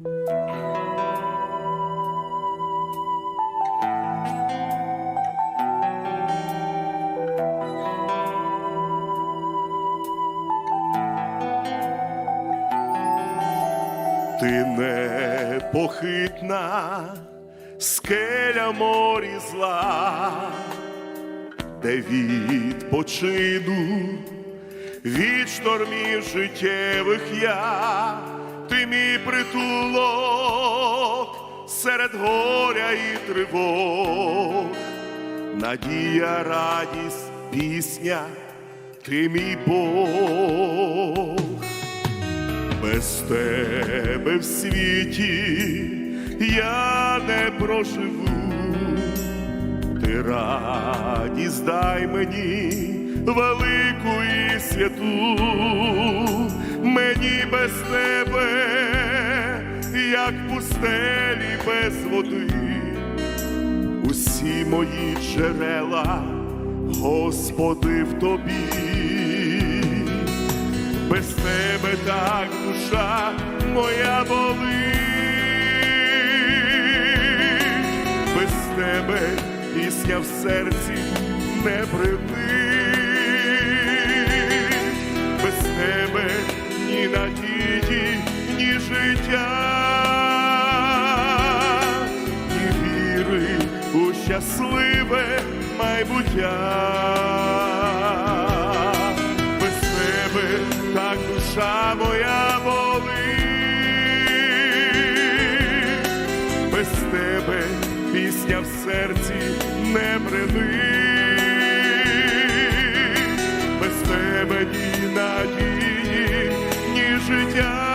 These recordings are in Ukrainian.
Ти непохитна скеля морі зла, де відпочину від штормів життєвих я, серед горя і тривог, надія, радість, пісня, ти мій Бог. Без тебе в світі я не проживу, ти радість дай мені велику і святу, мені без тебе, як пустелі без води, усі мої джерела, Господи, в тобі. Без тебе так душа моя болить, без тебе пісня в серці не бринить, без тебе ні надії, ні життя, щасливе майбуття. Без тебе так душа моя болить, без тебе пісня в серці не бренить, без тебе ні надії, ні життя,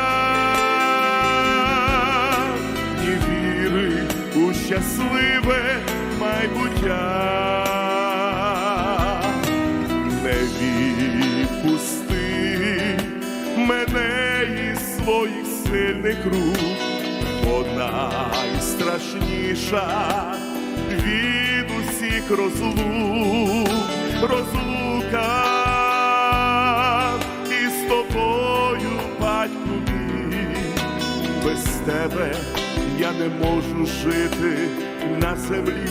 щасливе майбуття. Не відпусти мене із своїх сильних рук, бо найстрашніша від усіх розлук, розлука із тобою, батьку без тебе я не можу жити на землі.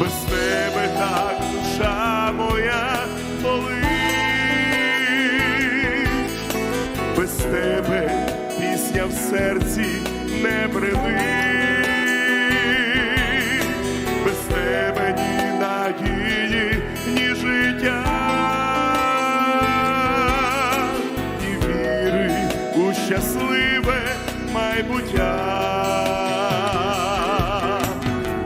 Без тебе так душа моя болить, без тебе пісня в серці не бренить, майбуття.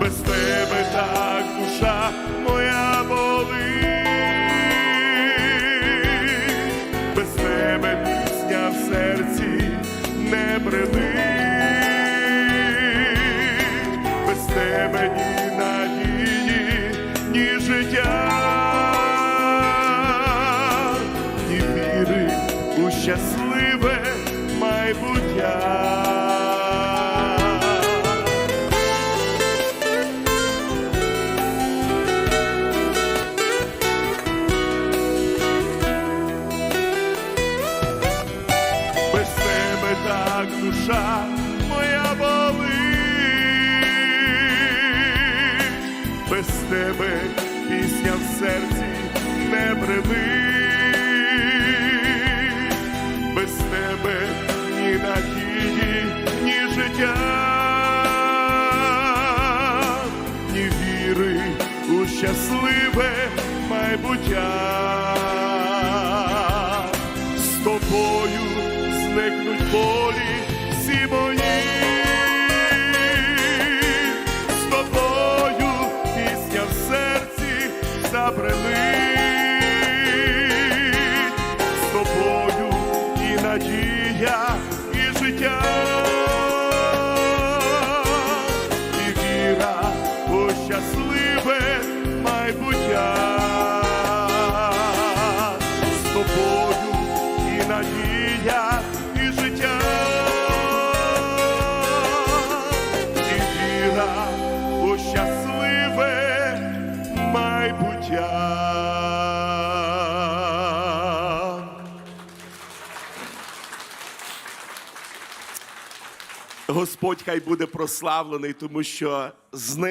Без тебе так душа моя болить, без тебе пісня в серці не бренить, без тебе ні надії, ні життя, ні віри у щасливе майбуття. Без тебе пісня в серці не бренить, без тебе ні надії, ні життя, ні віри у щасливе майбуття. З тобою зникнуть болі всі мої, надія, і життя, і віра у щасливе майбуття. З тобою Господь хай буде прославлений, тому що з ним